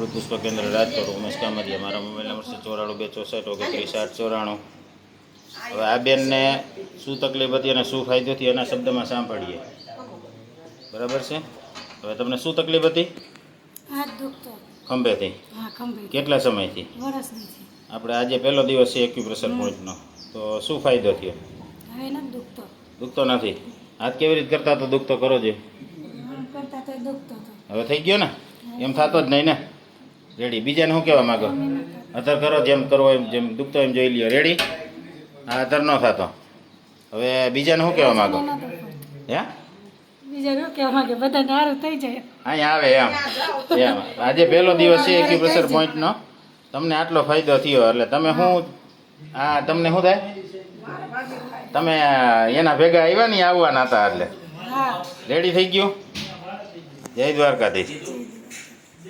મૃત પુષ્પ કેન્દ્ર રાજકોટ ઉમેશ કામરિયા. મારા મોબાઈલ નંબર છે ચોરાણું બે ચોસઠ ઓગણત્રીસ આઠ ચોરાણું. હવે આ બેનને શું તકલીફ હતી અને શું ફાયદો થયો એના શબ્દમાં સાંભળીએ. બરાબર છે? હવે તમને શું તકલીફ હતી? ખંભેથી? કેટલા સમયથી? આપણે આજે પહેલો દિવસ છે એક્યુપ્રેશર પોઈન્ટનો તો શું ફાયદો થયો? દુખતો. નથી? હાથ કેવી રીતે કરતા તો દુખતો કરો છે હવે થઈ ગયો ને? એમ થતો જ નહીં ને? રેડી બીજાને શું કહેવા માગો? અધર કરો જેમ કરવો એમ જેમ દુખતો એમ જોઈ લ્યો. રેડી આ અધર ન થતો. હવે બીજાને શું કહેવા માગો? હે? આજે પહેલો દિવસ છે એક્યુપ્રેશર પોઈન્ટનો તમને આટલો ફાયદો થયો એટલે તમે શું આ તમને શું થાય? તમે એના ભેગા આવ્યા નહીં આવવાના હતા એટલે. રેડી થઈ ગયું? જય દ્વારકાધીશ.